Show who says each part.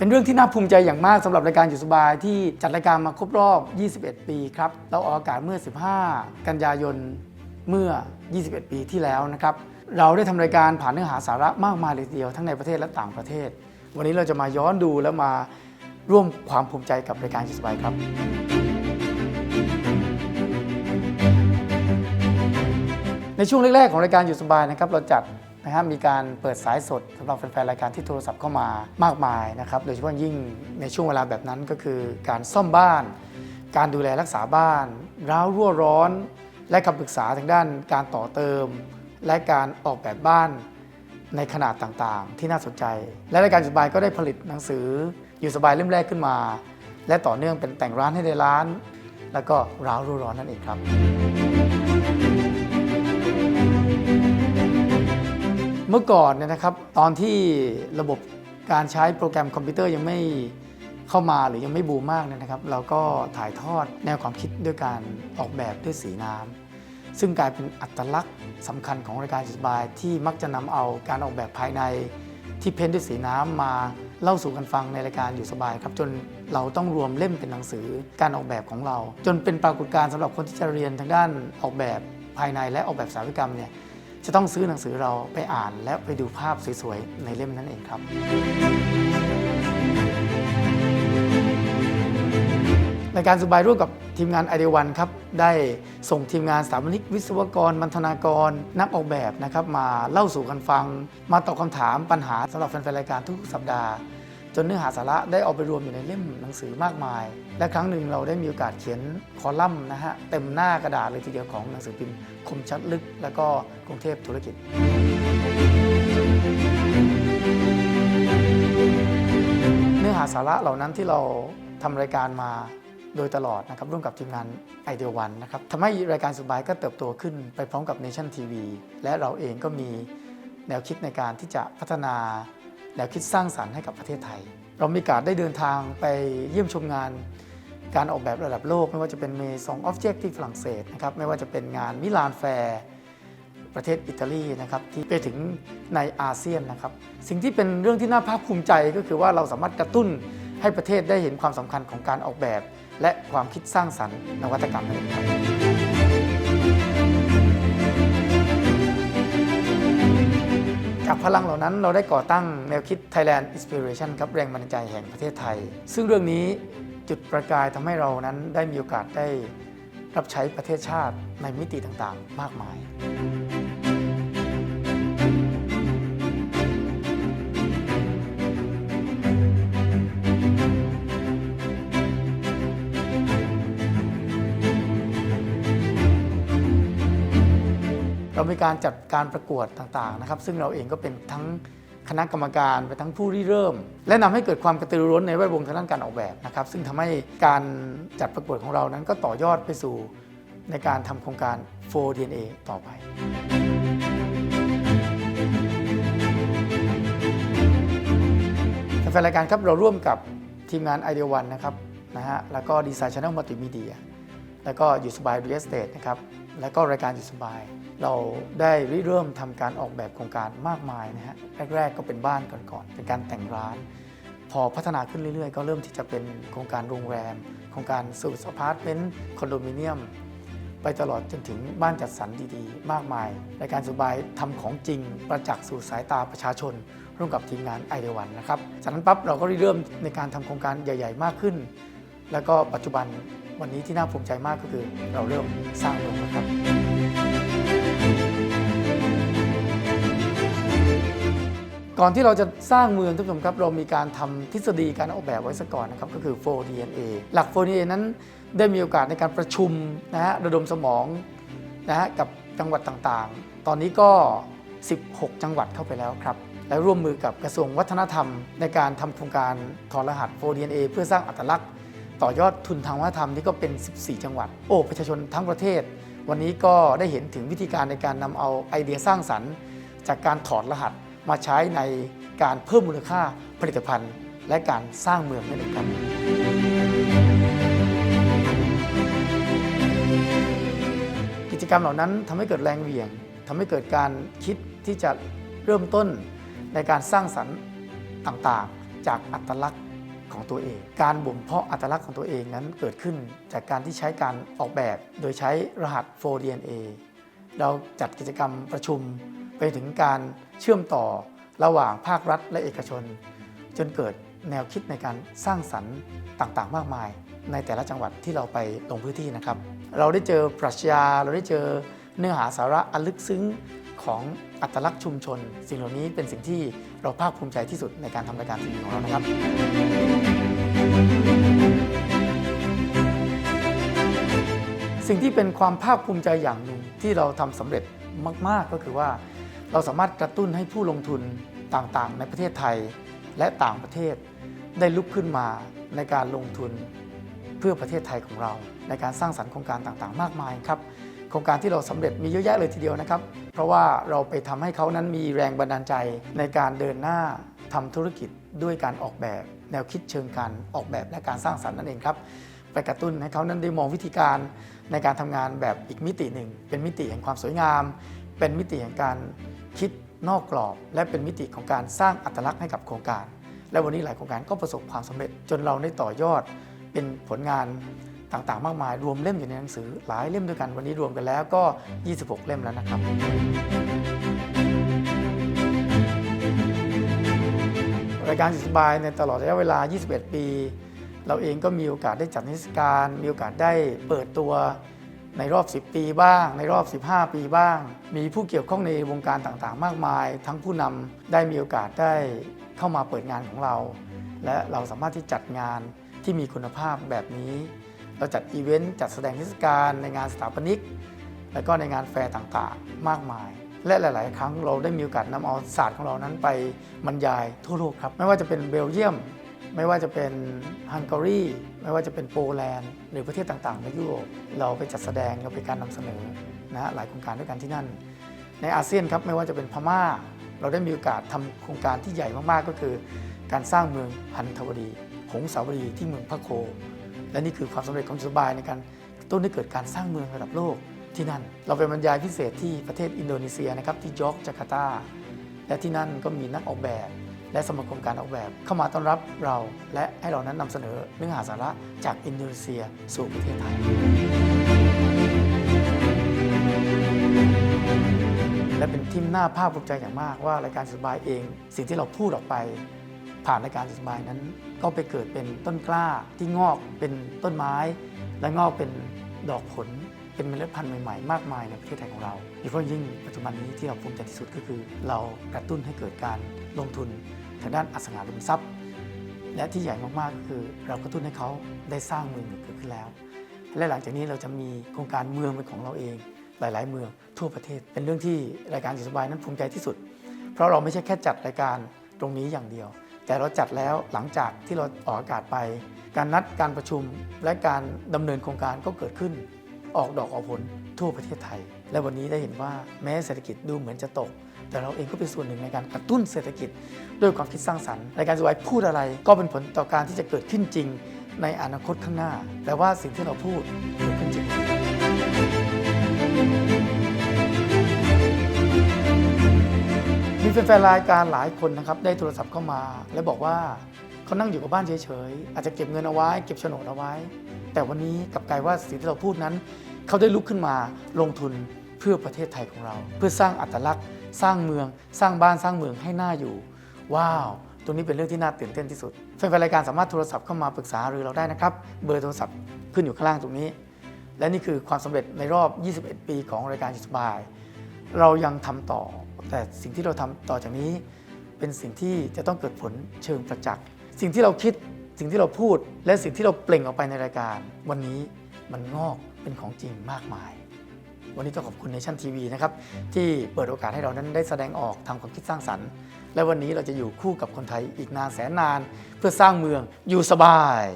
Speaker 1: เป็นเรื่องที่น่าภูมิใจอย่างมากสำหรับรายการอยู่สบายที่จัดรายการมาครบรอบ 21 ปีครับเราออกอากาศเมื่อ 15 กันยายนเมื่อ 21 ปีที่แล้วนะครับ เราได้ทำรายการผ่านเนื้อหาสาระมากมายเลยทีเดียวทั้งในประเทศและต่างประเทศ วันนี้เราจะมาย้อนดูและมาร่วมความภูมิใจกับรายการอยู่สบายครับ ในช่วงแรกๆของรายการอยู่สบายนะครับ เราจัด นะครับมีการเปิดสายสดสำหรับแฟนๆรายการที่โทรศัพท์เข้ามามากมายนะครับโดยเฉพาะยิ่งในช่วงเวลาแบบนั้นก็คือการซ่อมบ้าน การดูแลรักษาบ้าน ร้าวรั่วร้อน และคำปรึกษาทางด้านการต่อเติม และการออกแบบบ้านในขนาดต่างๆ ที่น่าสนใจ และรายการอยู่สบายก็ได้ผลิตหนังสืออยู่สบายเล่มแรกขึ้นมา และต่อเนื่องเป็นแต่งร้านให้ในร้าน แล้วก็ร้าวรั่วร้อนนั่นเองครับ เมื่อก่อนเนี่ยนะครับตอนที่ระบบการใช้โปรแกรมคอมพิวเตอร์ยังไม่เข้ามาหรือยังไม่บูมมากเนี่ยนะครับ เราก็ถ่ายทอดแนวความคิดด้วยการออกแบบด้วยสีน้ำซึ่งกลายเป็นอัตลักษณ์สำคัญของรายการจิตสบาย ที่มักจะนำเอาการออกแบบภายในที่เพ้นด้วยสีน้ำมาเล่าสู่กันฟังในรายการอยู่สบายครับจนเราต้องรวมเล่มเป็นหนังสือการออกแบบของเรา จนเป็นปรากฏการณ์สำหรับคนที่จะเรียนทางด้านออกแบบภายในและออกแบบสถาปัตยกรรมเนี่ย จะต้องซื้อหนังสือเราไปอ่านและไปดูภาพสวยๆในเล่มนั้นเองครับ ในการสบายร่วมกับทีมงานไอเดวันครับ ได้ส่งทีมงานสถาปนิกวิศวกรบรรณาการนักออกแบบนะครับ มาเล่าสู่กันฟัง มาตอบคำถามปัญหาสำหรับแฟนๆรายการทุกสัปดาห์ จนเนื้อหาสาระได้เอาไปรวมอยู่ในเล่มหนังสือมากมาย และครั้งหนึ่งเราได้มีโอกาสเขียนคอลัมน์นะฮะเต็มหน้ากระดาษเลยทีเดียวของหนังสือพิมพ์คมชัดลึก แล้วก็กรุงเทพธุรกิจเนื้อหาสาระเหล่านั้นที่เราทำรายการมาโดยตลอดนะครับร่วมกับทีมงานไอเดียวันนะครับทำให้รายการสุบายก็เติบโตขึ้นไปพร้อมกับ Nation TV และเราเองก็มีแนวคิดในการที่จะพัฒนา แนวคิดสร้างสรรค์ให้กับประเทศไทย เรามีโอกาสได้เดินทางไปเยี่ยมชมงาน การออกแบบระดับโลก ไม่ว่าจะเป็นเมซองออบเจกต์ที่ฝรั่งเศสนะครับไม่ว่าจะเป็นงานมิลานแฟร์ประเทศอิตาลีนะครับที่ไปถึงในอาเซียนนะครับสิ่งที่เป็นเรื่องที่น่าภาคภูมิใจก็คือว่าเราสามารถกระตุ้นให้ประเทศได้เห็นความสำคัญของการออกแบบ และความคิดสร้างสรรค์นวัตกรรมนั่นเองครับ พลังเหล่านั้นเราได้ก่อตั้งแนวคิด Thailand Inspiration ครับแรงบันดาลใจแห่งประเทศไทย ซึ่งเรื่องนี้จุดประกายทำให้เรานั้นได้มีโอกาสได้รับใช้ประเทศชาติในมิติต่างๆ มากมาย มีการจัดการประกวดต่างๆนะครับ ซึ่งเราเองก็เป็นทั้งคณะกรรมการเป็นทั้งผู้ริเริ่ม และนำให้เกิดความกระตือรือร้นในแวดวงทางด้านการออกแบบนะครับ ซึ่งทำให้การจัดประกวดของเรานั้นก็ต่อยอดไปสู่ในการทำโครงการ 4DNA ต่อไปแฟนรายการครับเราร่วมกับทีมงาน i d e a One นนะครับนะฮะแล้วก็ดีไซน์ช n นลมัลติมีเดียแล้วก็อยู่สบายเรียสเตทนะครับแล้วก็รายการอยู่สบาย เราได้ริเริ่มทำการออกแบบโครงการมากมายนะฮะแรกๆก็เป็นบ้านก่อนๆเป็นการแต่งร้าน พอพัฒนาขึ้นเรื่อยๆ ก็เริ่มที่จะเป็นโครงการโรงแรม โครงการสูตรอพาร์ตเมนต์คอนโดมิเนียม ไปตลอดจนถึงบ้านจัดสรรดีๆ มากมายรายการสุบายทำของจริงประจักษ์สู่สายตาประชาชน ร่วมกับทีมงานไอเดวันนะครับจากนั้นปั๊บเราก็ริเริ่มในการทำโครงการใหญ่ ๆ มากขึ้น แล้วก็ปัจจุบันวันนี้ที่น่าภูมิใจมากก็คือเราเริ่มสร้างโรงแล้วครับ ก่อนที่เราจะสร้างเมืองทุกท่านครับ เรามีการทำทฤษฎีการออกแบบไว้ซะก่อนนะครับ ก็คือ 4DNA หลัก 4DNA นั้นได้มีโอกาสในการประชุมนะฮะระดมสมองนะฮะกับจังหวัดต่างๆ ตอนนี้ก็ 16 จังหวัดเข้าไปแล้วครับ และร่วมมือกับกระทรวงวัฒนธรรม ในการทำโครงการถอดรหัส 4DNA เพื่อสร้างอัตลักษณ์ ต่อยอดทุนทางวัฒนธรรมนี่ก็เป็น 14 จังหวัด โอ้ประชาชนทั้งประเทศ วันนี้ก็ได้เห็นถึงวิธีการในการนำเอาไอเดียสร้างสรรค์ จากการถอดรหัส มาใช้ในการเพิ่มมูลค่าผลิตภัณฑ์ และการสร้างเมืองนั่นเองครับกิจกรรมเหล่านั้นทำให้เกิดแรงเหวี่ยงทำให้เกิดการคิดที่จะเริ่มต้นในการสร้างสรรค์ต่างๆ จากอัตลักษณ์ของตัวเอง การบ่มเพาะอัตลักษณ์ของตัวเองนั้นเกิดขึ้นจากการที่ใช้การออกแบบ โดยใช้รหัส 4DNA เราจัดกิจกรรมประชุม ไปถึงการเชื่อมต่อระหว่างภาครัฐและเอกชน จนเกิดแนวคิดในการสร้างสรรค์ต่างๆ มากมาย ในแต่ละจังหวัดที่เราไปลงพื้นที่นะครับ เราได้เจอปรัชญาเราได้เจอเนื้อหาสาระอันลึกซึ้งของอัตลักษณ์ชุมชน สิ่งเหล่านี้เป็นสิ่งที่เราภาคภูมิใจที่สุดในการทำรายการทีวีของเรานะครับ สิ่งที่เป็นความภาคภูมิใจอย่างหนึ่งที่เราทำสำเร็จมาก ๆ ก็คือว่า เราสามารถกระตุ้นให้ผู้ลงทุนต่างๆ ในประเทศไทยและต่างประเทศ ได้ลุกขึ้นมาในการลงทุนเพื่อประเทศไทยของเรา ในการสร้างสรรค์โครงการต่างๆ มากมายครับโครงการที่เราสำเร็จมีเยอะแยะเลยทีเดียวนะครับ เพราะว่าเราไปทำให้เขานั้นมีแรงบันดาลใจในการเดินหน้าทำธุรกิจด้วยการออกแบบ แนวคิดเชิงการออกแบบและการสร้างสรรค์นั่นเองครับไปกระตุ้นให้เขานั้นได้มองวิธีการในการทำงานแบบอีกมิติหนึ่ง เป็นมิติแห่งความสวยงาม เป็นมิติแห่งการ คิดนอกกรอบ และเป็นมิติของการสร้างอัตลักษณ์ให้กับโครงการ และวันนี้หลายโครงการก็ประสบความสำเร็จจนเราได้ต่อยอด เป็นผลงานต่างๆ มากมาย รวมเล่มอยู่ในหนังสือหลายเล่มด้วยกันวันนี้รวมกันแล้วก็ 26 เล่มแล้วนะครับรายการสิสบายในตลอดระยะเวลา 21 ปี เราเองก็มีโอกาสได้จัดนิทรรศการ มีโอกาสได้เปิดตัว ในรอบ 10 ปีบ้าง ในรอบ 15 ปีบ้าง มีผู้เกี่ยวข้องในวงการต่างๆ มากมาย ทั้งผู้นำได้มีโอกาสได้เข้ามาเปิดงานของเรา และเราสามารถที่จัดงานที่มีคุณภาพแบบนี้ เราจัดอีเวนต์จัดแสดงนิทรรศการในงานสถาปนิก และก็ในงานแฟร์ต่างๆ มากมาย และหลาย ๆ ครั้งเราได้มีโอกาสนำเอาศาสตร์ของเรานั้นไปบรรยายทั่วโลกครับ ไม่ว่าจะเป็นเบลเยียม ไม่ว่าจะเป็นฮังการีไม่ว่าจะเป็นโปแลนด์หรือประเทศต่างๆ ในยุโรปเราไปจัดแสดงเราไปการนำเสนอนะฮะหลายโครงการด้วยกันที่นั่น ในอาเซียนครับไม่ว่าจะเป็นพม่า เราได้มีโอกาสทำโครงการที่ใหญ่มากๆก็คือ การสร้างเมืองพันธวดี หงสาวดีที่เมืองพะโค และนี่คือความสำเร็จของจุสบายในการต้นให้เกิดการสร้างเมืองระดับโลกที่นั่น เราไปบรรยายพิเศษที่ประเทศอินโดนีเซียนะครับที่ยอร์กจาการ์ตาและที่นั่นก็มีนักออกแบบ และสมาคมการออกแบบ เข้ามาต้อนรับเรา และให้เรานั้นนำเสนอเนื้อหาสาระจากอินโดนีเซียสู่ประเทศไทย และเป็นที่น่าภาคภูมิใจอย่างมากว่ารายการสุดบายเอง สิ่งที่เราพูดออกไป ผ่านรายการสุดบายนั้น ก็ไปเกิดเป็นต้นกล้าที่งอกเป็นต้นไม้ และงอกเป็นดอกผล เป็นเมล็ดพันธุ์ใหม่ๆ มากมายในประเทศไทยของเราโดยเฉพาะยิ่งปัจจุบันนี้ที่เราภูมิใจที่สุดก็คือ เรากระตุ้นให้เกิดการลงทุนทางด้านอสังหาริมทรัพย์ และที่ใหญ่มากๆก็คือ เรากระตุ้นให้เขาได้สร้างเมืองเกิดขึ้นแล้ว และหลังจากนี้เราจะมีโครงการเมืองเป็นของเราเอง หลาย ๆ เมืองทั่วประเทศ เป็นเรื่องที่รายการจิตสบายนั้นภูมิใจที่สุด เพราะเราไม่ใช่แค่จัดรายการตรงนี้อย่างเดียว แต่เราจัดแล้วหลังจากที่เราออกอากาศไป การนัดการประชุมและการดำเนินโครงการก็เกิดขึ้น ออกดอกออกผลทั่วประเทศไทย และวันนี้ได้เห็นว่าแม้เศรษฐกิจดูเหมือนจะตก แต่เราเองก็เป็นส่วนหนึ่งในการกระตุ้นเศรษฐกิจ ด้วยความคิดสร้างสรรค์รายการสบายพูดอะไร ก็เป็นผลต่อการที่จะเกิดขึ้นจริง ในอนาคตข้างหน้าแต่ว่าสิ่งที่เราพูดเกิดขึ้นจริงมีแฟนๆรายการหลายคนนะครับได้โทรศัพท์เข้ามา และบอกว่า เขานั่งอยู่กับบ้านเฉยๆ อาจจะเก็บเงินเอาไว้ เก็บโฉนดเอาไว้ แต่วันนี้กลับกลายว่าสิ่งที่เราพูดนั้น เขาได้ลุกขึ้นมาลงทุนเพื่อประเทศไทยของเรา เพื่อสร้างอัตลักษณ์ สร้างเมือง สร้างบ้านสร้างเมืองให้น่าอยู่ ว้าว ตรงนี้เป็นเรื่องที่น่าตื่นเต้นที่สุดแฟนๆรายการสามารถโทรศัพท์เข้ามาปรึกษาหรือเราได้นะครับ เบอร์โทรศัพท์ขึ้นอยู่ข้างล่างตรงนี้ และนี่คือความสำเร็จในรอบ 21 ปีของรายการจิตสบาย เรายังทำต่อ แต่สิ่งที่เราทำต่อจากนี้ เป็นสิ่งที่จะต้องเกิดผลเชิงประจักษ์ สิ่งที่เราคิดสิ่งที่เราพูดและสิ่งที่เราเปล่งออกไปในรายการ วันนี้มันงอกเป็นของจริงมากมาย วันนี้ต้องขอบคุณเนชั่นทีวีนะครับที่เปิดโอกาสให้เรานั้นได้แสดงออกทางความคิดสร้างสรรค์ และวันนี้เราจะอยู่คู่กับคนไทยอีกนานแสนนาน เพื่อสร้างเมืองอยู่สบาย